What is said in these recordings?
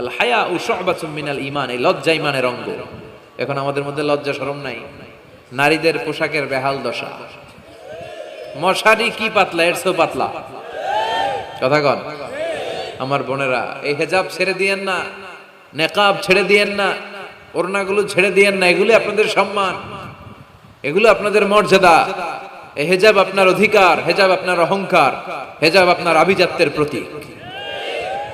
আল হায়া ও মিনাল ইমান এই লজ্জা ইমানের অঙ্গ। এখন আমাদের মধ্যে লজ্জা শরম নাই। নারীদের পোশাকের বেহাল দশা। মশারি কি পাতলা, এর চেয়েও পাতলা। কথা কন। আমার বোনেরা, এই হেজাব ছেড়ে দিয়েন না, নেকাব ছেড়ে দিয়েন না, ওড়নাগুলো ছেড়ে দিয়েন না, এগুলো আপনাদের সম্মান। এগুলো আপনাদের মর্যাদা। এই হেজাব আপনার অধিকার, হেজাব আপনার অহংকার, হেজাব আপনার আভিজাত্যের প্রতীক।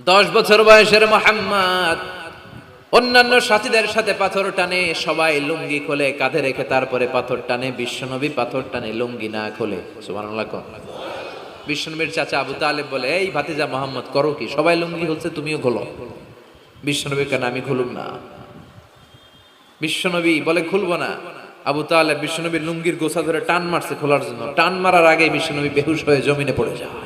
দশ বছর বয়সের মোহাম্মদ। অন্যান্য সাথীদের সাথে পাথর টানে, সবাই লুঙ্গি খোলে, কাঁধে রেখে তারপরে পাথর টানে, বিশ্বনবী পাথর টানে, লুঙ্গি না খোলে। বিশ্বনবীর চাচা আবু তালেব বলে, এই ভাতিজা মোহাম্মদ, করো কি? সবাই লুঙ্গি হচ্ছে তুমিও খোলো। বিশ্বনবী কেন, আমি খুলুম না। বিশ্বনবী বলে, খুলবো না। আবু তালেব বিশ্বনবীর লুঙ্গির গোছা ধরে টান মারছে খোলার জন্য। টান মারার আগে বিশ্বনবী বেহুশ হয়ে জমিনে পড়ে যায়।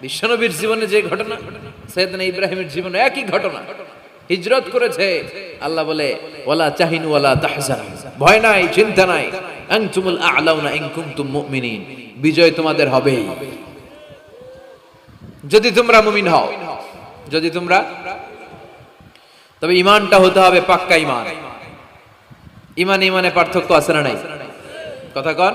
বিশ্বনবীর জীবনে যে ঘটনা, সৈয়দনা ইব্রাহিমের জীবনে একই ঘটনা। হিজরত করেছে, আল্লাহ বলে, ওয়ালা চাহিনু ওয়ালা তাহজান ভয় নাই, চিন্তা নাই। আনতুমুল আ'লাউনা ইন কুনতুম মুমিনিন। বিজয় তোমাদের হবেই। যদি তোমরা মুমিন হও, যদি তোমরা তবে ইমানটা হতে হবে পাক্কা ইমান ইমান ইমানে পার্থক্য আছে না নাই? কথা কন।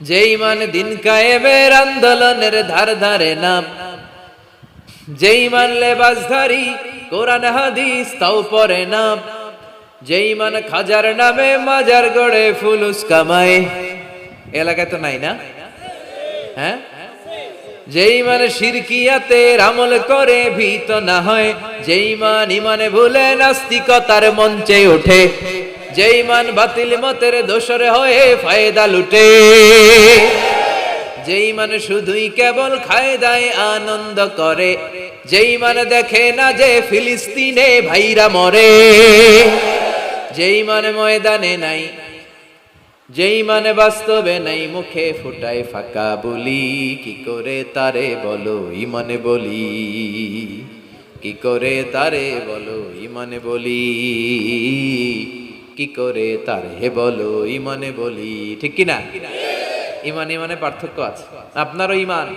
যেই মান দিন কায়েমের আন্দোলনের ধার ধারে নাম, যেই মান লেবাসধারী কোরআন হাদিস তাও পরে নাম, যেই মান খাজার নামে মাজার গড়ে ফুলুস কামায় এলাকায় তো নাই না? হ্যাঁ? যেই মানে শিরকিয়াতে আমল করে ভীত না হয়, যেই মান ইমানে ভুলে নাস্তিকতার মঞ্চে ওঠে। যেই মান বাতিল মতের দোষর হয়ে ফায়দা লুটে। যেই মানে শুধুই কেবল খায় দায় আনন্দ করে, যেই মানে দেখে না যে ফিলিস্তিনে ভাইরা মরে। যেই মানে ময়দানে নাই, যেই মানে বাস্তবে নাই, মুখে ফুটায় ফাঁকা বলি। কি করে তারে বলো ইমানে বলি? কি করে তারে বলো ইমানে বলি? কি করে তারে বলো, ইমানে বলি, ঠিক কি না? ইমান, ইমানে পার্থক্য আছে। আপনারও ইমান।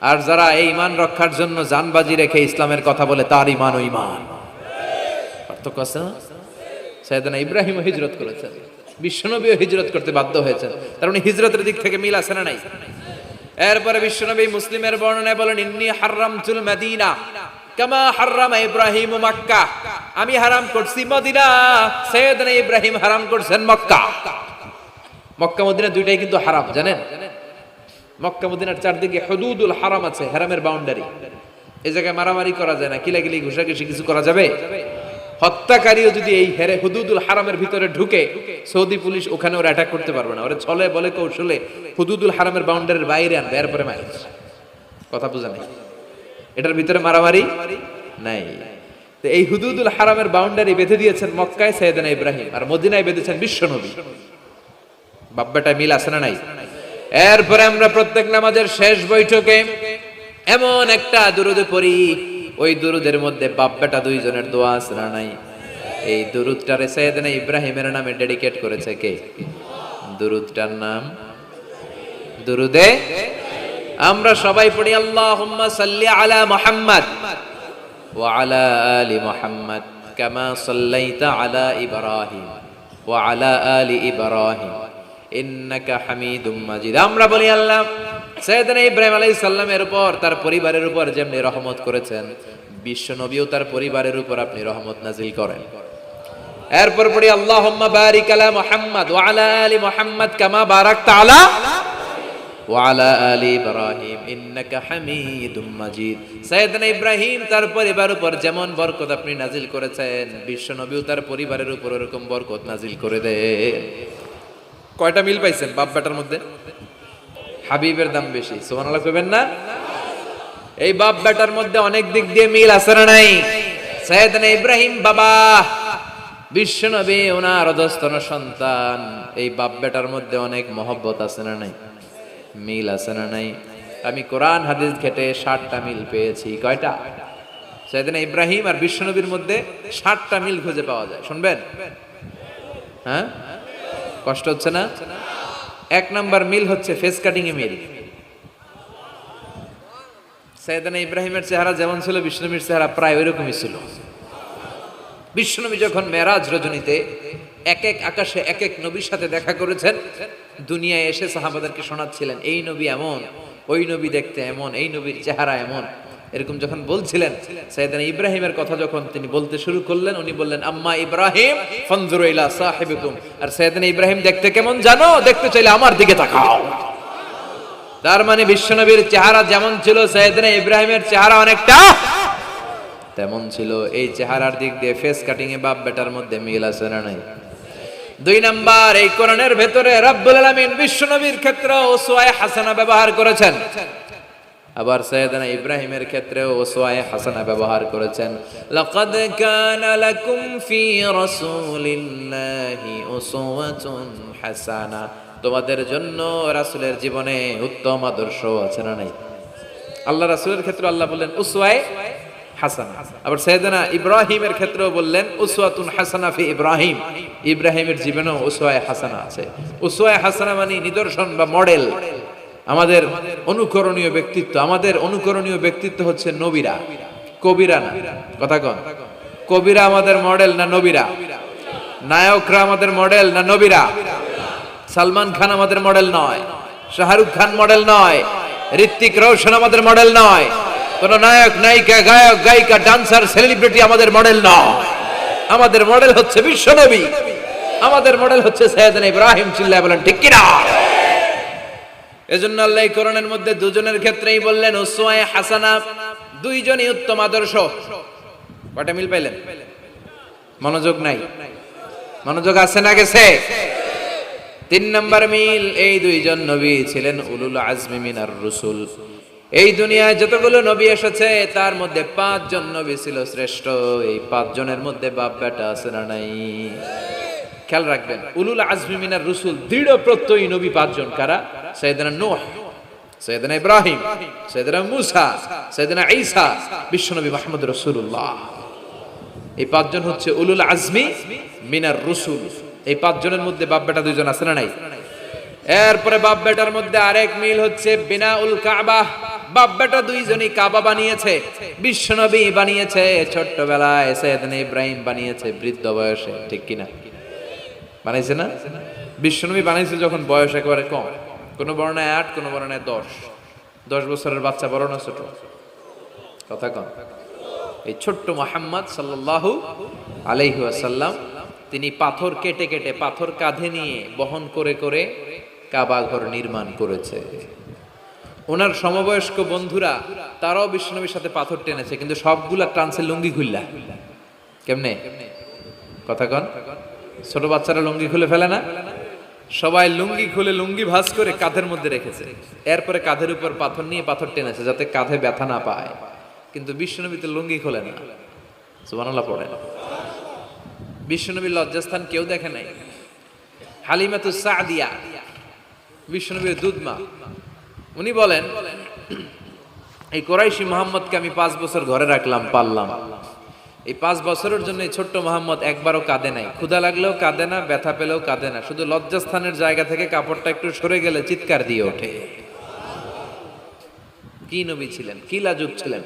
আর যারা এই ইমান রক্ষার জন্য জানবাজি রেখে ইসলামের কথা বলে, তার ইমান ও ইমান। পার্থক্য আছে না সৈয়দনা ইব্রাহিম হিজরত করেছেন। বিশ্বনবীও হিজরত করতে বাধ্য হয়েছেন। তার মানে হিজরতের দিক থেকে মিল আছে না নাই? এরপরে বিশ্বনবী মুসলিমের বর্ণনায় বলেন, ইন্নি হারামতুল মদিনা, কামা হারামা ইব্রাহিম মক্কা। আমি হারাম করছি মদিনা। সৈয়দনা ইব্রাহিম হারাম করছেন মক্কা। মক্কা, মদিনা দুইটাই কিন্তু হারাম, জানেন? মক্কা, মদিনার চারদিকে হদুদুল হারাম আছে, হারামের বাউন্ডারি এই জায়গায় মারামারি করা যায় না, কিলাকিলি, ঘুষাঘুষি কিছু করা যাবে? হত্যাকারীও যদি এই হেরে হুদুদুল হারামের ভিতরে ঢুকে, সৌদি পুলিশ ওখানে ওরা অ্যাটাক করতে পারবে না। ওরা ছলে, বলে, কৌশলে হুদুদুল হারামের বাউন্ডারির বাইরে আনবে, এরপরে মারে কথা বোঝা নেই? এটার ভিতরে মারামারি নাই। এই হুদুদুল হারামের বাউন্ডারি বেঁধে দিয়েছেন মক্কায় সৈয়দনা ইব্রাহিম আর মদিনায় বেঁধেছেন বিশ্বনবী বাব্বাটা মিল আছে না নাই? এরপরে আমরা প্রত্যেক নামাজের শেষ বৈঠকে এমন একটা দুরুদে পড়ি, ওই দুরুদের মধ্যে বাব্বাটা দুইজনের দোয়া আছে না নাই? এই দুরুদটারে সৈয়দনা ইব্রাহিমের নামে ডেডিকেট করেছে কে? দুরুদটার নাম? দুরুদে? আমরা সবাই পড়ি, আল্লাহুম্মা সাল্লি আলা মুহাম্মদ। ওয়া আলা আলি মুহাম্মদ কামা সাল্লাইতা আলা ইব্রাহিম ওয়া আলা আলি ইব্রাহিম ইন্নাকা আমরা বলি, আল্লাহ সৈয়দনা ইব্রাহিম আলাইহিস সালামের উপর, তার পরিবারের উপর যেমনি রহমত করেছেন, বিশ্ব নবীও তার পরিবারের উপর আপনি রহমত নাজিল করেন। এরপর পড়ি, আল্লাহুম্মা বারিক আলা মুহাম্মদ ওয়া আলা আলি মুহাম্মদ কামা বারাকতা আলা ওয়ালা আলি ইব্রাহিম উপর যেমন বরকত আপনি নাজিল করেছেন বিশ্ব নবীও তার পরিবারের বরকত নাজিল করে দে। কয়টা মিল পাইছেন বাপ বেটার মধ্যে? হাবিবের দাম বেশি, সুবহানাল্লাহ কইবেন না? এই বাপ বেটার মধ্যে অনেক দিক দিয়ে মিল আছে না নাই? সাইয়েদনা ইব্রাহিম বাবা বিশ্ব নবী ওনার অধস্তন সন্তান, এই বাপ বেটার মধ্যে অনেক মহব্বত আছে না নাই? মিল আছে না নাই? আমি কোরআন, হাদিস ঘেটে ষাটটা মিল পেয়েছি। কয়টা? সেদিন ইব্রাহিম আর বিশ্বনবীর মধ্যে ষাটটা মিল খুঁজে পাওয়া যায়। শুনবেন? হ্যাঁ? কষ্ট হচ্ছে না? এক নাম্বার মিল হচ্ছে ফেস কাটিং এ মিল। সৈয়দানা ইব্রাহিমের চেহারা যেমন ছিল বিষ্ণুবীর চেহারা প্রায় ওইরকমই ছিল। বিশ্বনবী যখন মেরাজ রজনীতে এক এক আকাশে এক এক নবীর সাথে দেখা করেছেন দুনিয়ায় এসে সাহাবাদেরকে শোনাচ্ছিলেন, এই নবী এমন, ওই নবী দেখতে এমন, এই নবীর চেহারা এমন। এরকম যখন বলছিলেন, সাইয়েদানা ইব্রাহিমের কথা যখন তিনি বলতে শুরু করলেন, উনি বললেন, আম্মা ইব্রাহিম, ফানজুরু ইলা আর সাইয়েদানা ইব্রাহিম, দেখতে কেমন জানো? দেখতে চাইলে আমার দিকে তাকাও। তার মানে বিশ্বনবীর চেহারা যেমন ছিল, সাইয়েদানা ইব্রাহিমের চেহারা অনেকটা তেমন ছিল। এই চেহারার দিক দিয়ে ফেস কাটিং এ বাপ বেটার মধ্যে মিল আছে না নাই? দুই নাম্বার, এই কোরআনের ভেতরে রব্বুল আলামিন বিশ্বনবীর ক্ষেত্রে ওসওয়ায়ে হাসানা ব্যবহার করেছেন। আবার সৈয়দনা ইব্রাহিমের ক্ষেত্রেও ওসওয়ায়ে হাসানা ব্যবহার করেছেন। লাকাদ কানা লাকুম ফি রাসূলিল্লাহি উসওয়াতুন হাসানা। তোমাদের জন্য রাসূলের জীবনে উত্তম আদর্শ আছে না নাই? আল্লাহ রাসূলের ক্ষেত্রে আল্লাহ বললেন, উসওয়ায়ে হাসানা। আবার সৈয়দনা ইব্রাহিমের ক্ষেত্রেও বললেন, উসওয়াতুন হাসানা ফি ইব্রাহিম। ইব্রাহিমের জীবনেও উসওয়ায়ে হাসানা আছে। উসওয়ায়ে হাসানা মানে নিদর্শন বা মডেল। আমাদের অনুকরণীয় ব্যক্তিত্ব, আমাদের অনুকরণীয় ব্যক্তিত্ব হচ্ছে নবীরা। কবিরা না। কথা কন। কবিরা আমাদের মডেল না নবীরা? নায়করা আমাদের মডেল না নবীরা? সালমান খান আমাদের মডেল নয়। শাহরুখ খান মডেল নয়। ঋত্বিক রোশন আমাদের মডেল নয়। কোন নায়ক, নায়িকা, গায়ক, গায়িকা ডান্সার সেলিব্রিটি আমাদের মডেল নয়। আমাদের মডেল হচ্ছে বিশ্বনবী আমাদের মডেল হচ্ছে সৈয়দনা ইব্রাহিম চিল্লায় বলেন, ঠিক কিনা? এজন্য আল্লাহ কোরআনের মধ্যে দুজনের ক্ষেত্রেই বললেন, উসওয়ায়ে হাসানা, দুইজনই উত্তম আদর্শ। কয়টা মিল পাইলেন? মনোযোগ নাই। মনোযোগ আছে না গেছে? তিন নম্বর মিল, এই দুইজন নবী ছিলেন উলুল আজমি মিনার রসুল। এই দুনিয়ায় যতগুলো নবী এসেছে, তার মধ্যে পাঁচজন নবী ছিল শ্রেষ্ঠ। এই পাঁচজনের মধ্যে বাপ বেটা আছে না নাই? খেয়াল রাখবেন, উলুল আজমি মিনার রসুল দৃঢ় প্রত্যয়ী নবী পাঁচজন, কারা? সৈয়দনা নূহ সৈয়দনা ইব্রাহিম সৈয়দনা মুসা সৈয়দনা ঈসা বিশ্বনবী মাহমুদ রসুল্লাহ এই পাঁচজন হচ্ছে উলুল আজমি মিনার রসুল। এই পাঁচজনের মধ্যে বাপ বেটা দুইজন আছে না নাই? এরপরে বাপ বেটার মধ্যে আরেক মিল হচ্ছে বিনা উল কাবা। বাপ বেটা দুইজনই কাবা বানিয়েছে, বিশ্বনবী বানিয়েছে, ছোট্টবেলায় সৈয়দনা ইব্রাহিম বানিয়েছে বৃদ্ধ বয়সে, ঠিক কিনা? বানাইছে না? বিশ্বনবী বানাইছে যখন বয়স একেবারে কম। কোন বর্ণায় আট, কোন বর্ণায় দশ। দশ বছরের বাচ্চা বড় না ছোট? কথা কন এই ছোট্ট মোহাম্মদ সাল্লাল্লাহু আলাইহি আসাল্লাম তিনি পাথর কেটে কেটে পাথর কাঁধে নিয়ে বহন করে করে কাবা ঘর নির্মাণ করেছে। ওনার সমবয়স্ক বন্ধুরা, তারাও বিশ্বনবীর সাথে পাথর টেনেছে, কিন্তু সবগুলা টানছে লুঙ্গি খুললা। কেমনে? কথা কন। ছোট বাচ্চারা লুঙ্গি খুলে ফেলে না? সবাই লুঙ্গি খুলে লুঙ্গি ভাঁজ করে কাঁধের মধ্যে রেখেছে। এরপরে কাঁধের উপর পাথর নিয়ে পাথর টেনেছে, যাতে কাঁধে ব্যথা না পায়। কিন্তু বিশ্বনবী তো লুঙ্গি খোলে না। সুবহানাল্লাহ পড়ে বিশ্বনবীর লজ্জাস্থান কেউ দেখে নাই। হালিমাতু সাদিয়া বিশ্বনবীর দুধমা। উনি বলেন, এই কোরাইশি মোহাম্মদকে আমি পাঁচ বছর ঘরে রাখলাম পারলাম এই পাঁচ বছরের জন্য এই ছোট্ট মোহাম্মদ একবারও কাঁদে নাই। ক্ষুধা লাগলেও কাঁদে না, ব্যথা পেলেও কাঁদে না। শুধু লজ্জাস্থানের জায়গা থেকে কাপড়টা একটু সরে গেলে চিৎকার দিয়ে ওঠে। কি নবী ছিলেন? কি লাজুক ছিলেন?